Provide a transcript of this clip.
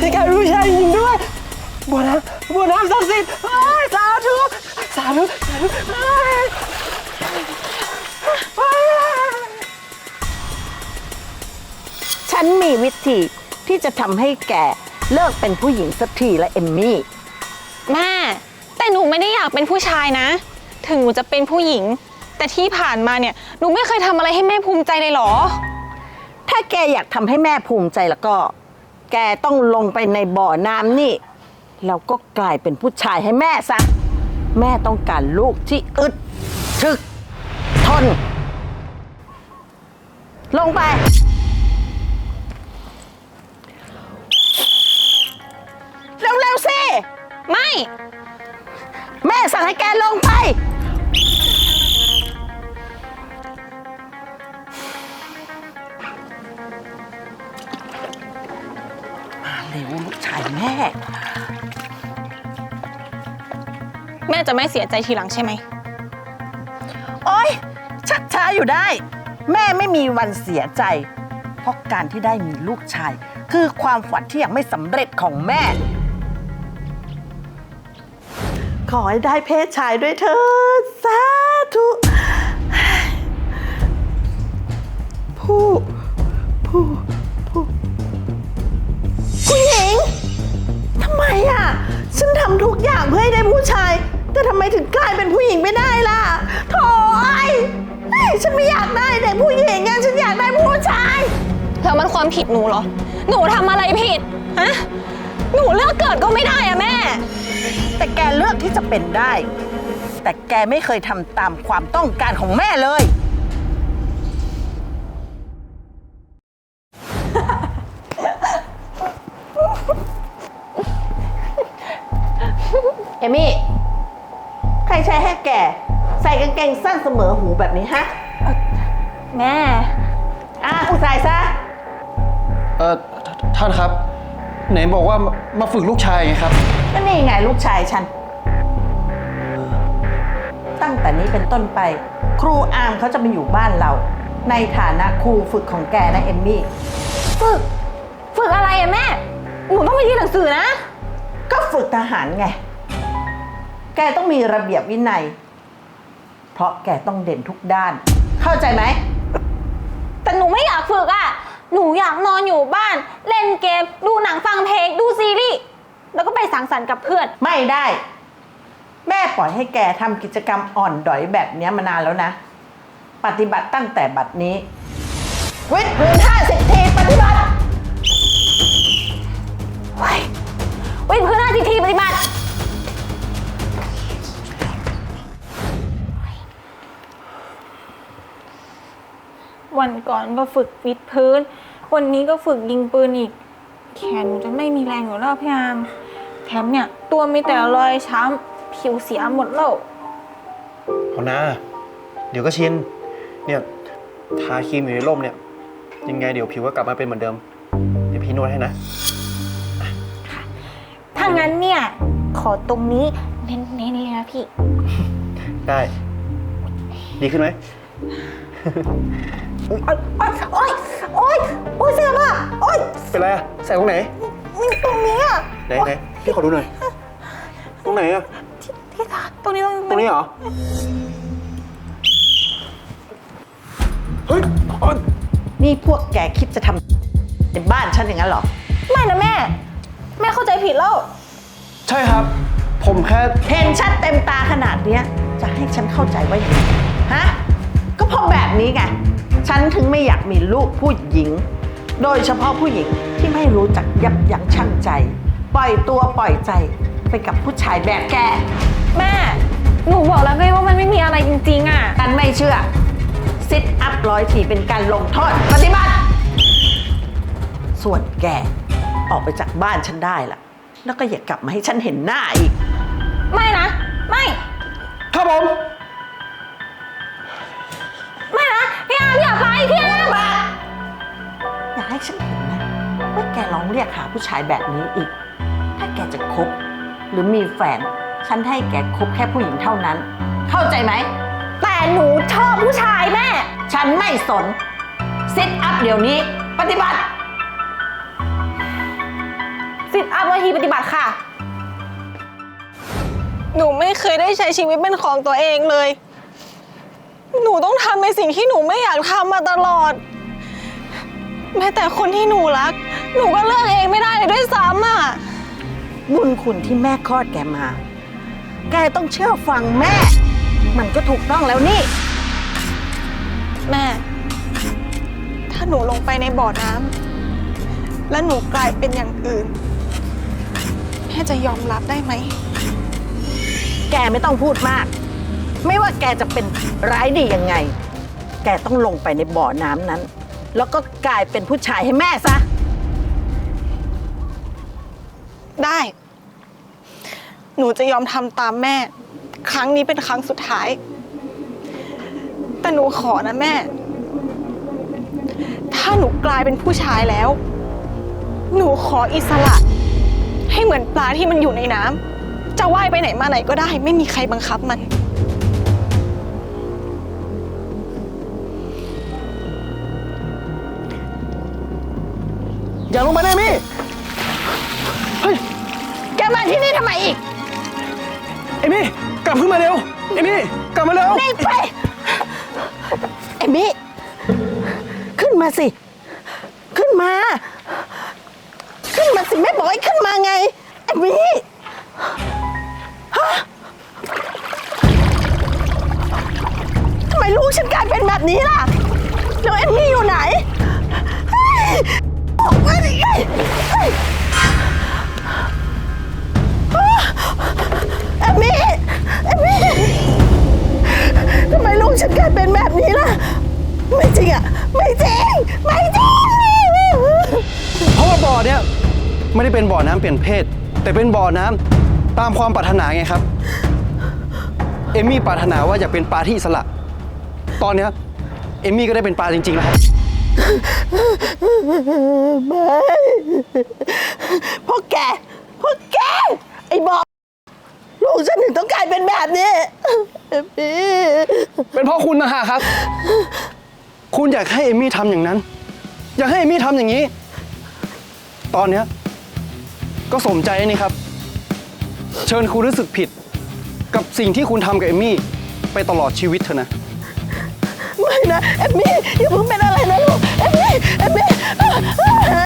พี่แกเป็นผู้ชายจริงด้วยบัวน้ำบัวน้ำศักดิ์สิทธิ์เอ้ยสาธุสาธุสาธุเอ้ยเอ้ยฉันมีวิธีที่จะทำให้แกเลิกเป็นผู้หญิงสักทีละเอมมี่ แม่ แต่หนูไม่ได้อยากเป็นผู้ชายนะ ถึงหนูจะเป็นผู้หญิง แต่ที่ผ่านมาเนี่ย หนูไม่เคยทำอะไรให้แม่ภูมิใจเลยเหรอ ถ้าแกอยากทำให้แม่ภูมิใจแล้วก็ แกต้องลงไปในบ่อน้ำนี่แล้วก็กลายเป็นผู้ชายให้แม่ซะ แม่ต้องการลูกที่อึดถึก ทน ลงไป เร็วๆสิ ไม่ แม่สั่งให้แกลงไป ร็วลูกชายแม่ แม่จะไม่เสียใจทีหลังใช่ไหม โอ๊ยชักช้าอยู่ได้ แม่ไม่มีวันเสียใจ เพราะการที่ได้มีลูกชาย คือความฝันที่ยังไม่สำเร็จของแม่ ขอให้ได้เพศชายด้วยเถิดสาธุผู้ ผู้ผู้ ไมอะ ฉันทำทุกอย่างเพื่อให้ได้ผู้ชาย แต่ทำไมถึงกลายเป็นผู้หญิงไม่ได้ล่ะโถ่ไอ้เฮ้ยฉันไม่อยากได้เด็กผู้หญิงอะฉันอยากได้ผู้ชาย แล้วมันความผิดหนูเหรอ หนูทำอะไรผิด ฮะ หนูเลือกเกิดก็ไม่ได้อะแม่ แต่แกเลือกที่จะเป็นได้ แต่แกไม่เคยทำตามความต้องการของแม่เลย ใครใช้ให้แกใส่กางเกงสั้นเสมอหูแบบนี้ฮะ แม่ อะกูใส่ซะ เออทท่านครับ ไหนบอกว่ามามาฝึกลูกชายไงครับ ก็นี่ไงลูกชายฉัน ตั้งแต่นี้เป็นต้นไป ครูอาร์มเขาจะมาอยู่บ้านเรา ในฐานะครูฝึกของแกนะเอมมี่ ฝึก ฝึกอะไรอะแม่ หนูต้องไปเรียนหนังสือนะ ก็ฝึกทหารไง แกต้องมีระเบียบวินัย เพราะแกต้องเด่นทุกด้าน เข้าใจไหม แต่หนูไม่อยากฝึกอะหนูอยากนอนอยู่บ้าน เล่นเกม ดูหนังฟังเพลง ดูซีรีส์ แล้วก็ไปสังสรรค์กับเพื่อน ไม่ได้ แม่ปล่อยให้แกทำกิจกรรมอ่อนดอยแบบเนี้ยมานานแล้วนะ ปฏิบัติตั้งแต่บัดนี้ วิทย์พื้นห้าสิบทีปฏิบัติ เฮ้ยวิ่งพื้นหน้าทีทีปฏิบัติ วันก่อนก็ฝึกวิดพื้น วันนี้ก็ฝึกยิงปืนอีก แขนหนูจะไม่มีแรงอยู่แล้วพี่อามแถมเนี่ย ตัวมีแต่รอยช้ำผิวเสียหมดแล้ว เอานะ เดี๋ยวก็ชิน เนี่ยทาครีมอยู่ในร่มเนี่ย ยังไงเดี๋ยวผิวก็กลับมาเป็นเหมือนเดิม เดี๋ยวพี่นวดให้นะ ถ้างั้นเนี่ย ขอตรงนี้เน้นๆเลยนะพี่ ได้ ดีขึ้นไหม โอ๊ยโอ๊ยโอ๊ยโอ๊ยโอ๊ยเสียมาโอ๊ยเป็นไรอะใส่ตรงไหนนี่ตรงนี้อะไหนไหนพี่ขอดูหน่อย ตรงไหนอะที่ที่ทาตรงนี้ตรงตรงนี้เหรอ เฮ้ยอ๋อนี่พวกแกคิดจะทำในบ้านฉันอย่างนั้นเหรอ ไม่นะแม่ แม่เข้าใจผิดแล้ว ใช่ครับ ผมแค่ เห็นชัดเต็มตาขนาดเนี้ย จะให้ฉันเข้าใจว่าอย่างไรฮะ ก็เพราะแบบนี้ไง ฉันถึงไม่อยากมีลูกผู้หญิง โดยเฉพาะผู้หญิงที่ไม่รู้จักยับยั้งชั่งใจ ปล่อยตัวปล่อยใจไปกับผู้ชายแบบแก แม่ หนูบอกแล้วไงว่ามันไม่มีอะไรจริงๆอะกันไม่เชื่อ ซิทอัพร้อยทีเป็นการลงโทษปฏิบัติ ส่วนแก ออกไปจากบ้านฉันได้ละแล้วก็อย่ากลับมาให้ฉันเห็นหน้าอีก ไม่นะ ไม่ ครับผมไม่ ให้ฉันเห็นนะว่าแกร้องเรียกหาผู้ชายแบบนี้อีก ถ้าแกจะคบหรือมีแฟน ฉันให้แกคบแค่ผู้หญิงเท่านั้น เข้าใจไหม แต่หนูชอบผู้ชายแม่ ฉันไม่สนซิทอัพเดี๋ยวนี้ ปฏิบัติซิทอัพนาทีปฏิบัติค่ะ หนูไม่เคยได้ใช้ชีวิตเป็นของตัวเองเลย หนูต้องทำในสิ่งที่หนูไม่อยากทำมาตลอด แม้แต่คนที่หนูรัก หนูก็เลือกเองไม่ได้เลยด้วยซ้ำอะ บุญคุณที่แม่คลอดแกมา แกต้องเชื่อฟังแม่ มันก็ถูกต้องแล้วนี่ แม่ ถ้าหนูลงไปในบ่อน้ำแล้วหนูกลายเป็นอย่างอื่น แม่จะยอมรับได้ไหม แกไม่ต้องพูดมาก ไม่ว่าแกจะเป็นร้ายดียังไง แกต้องลงไปในบ่อน้ำนั้น แล้วก็กลายเป็นผู้ชายให้แม่ซะ ได้ หนูจะยอมทำตามแม่ ครั้งนี้เป็นครั้งสุดท้าย แต่หนูขอนะแม่ ถ้าหนูกลายเป็นผู้ชายแล้ว หนูขออิสระ ให้เหมือนปลาที่มันอยู่ในน้ำจะว่ายไปไหนมาไหนก็ได้ ไม่มีใครบังคับมัน ลงมาได้มี่แกมาที่นี่ทำไมอีก เอมี่กลับขึ้นมาเร็ว เอมี่กลับมาเร็ว นี่ไปเอมี่ขึ้นมาสิ ขึ้นมา ขึ้นมาสิแม่บอกให้ขึ้นมาไง เอมี่ฮะทำไมลูกฉันกลายเป็นแบบนี้ล่ะ แล้วเอมี่อยู่ไหน เออกมมี่เอมมี่ทำไมลูกฉันกลายเป็นแบบนี้ล่ะ ไม่จริงอะ ไม่จริง ไม่จริง เพราะว่าบ่อเนี้ยไม่ได้เป็นบ่อน้ำเปลี่ยนเพศ แต่เป็นบ่อน้ำตามความปรารถนาไงครับ เอมมี่ปรารถนาว่าอยากเป็นปลาที่อิสระ ตอนเนี้ยเอมี่ก็ได้เป็นปลาจริงๆแล้วครับ ไม่พ่อแกพ่อแก ไอ้บอกลูกฉันถึงต้องกลายเป็นแบบนี้เอมี่เป็นเพราะคุณนะฮะครับ คุณอยากให้เอมี่ทำอย่างนั้น อยากให้เอมี่ทำอย่างนี้ ตอนเนี้ยก็สมใจนี่ครับ เชิญคุณรู้สึกผิด กับสิ่งที่คุณทำกับเอมี่ ไปตลอดชีวิตเถอะนะ ไม่นะเอมี่อย่าเพิ่งเป็นอะไรนะลูก Ah!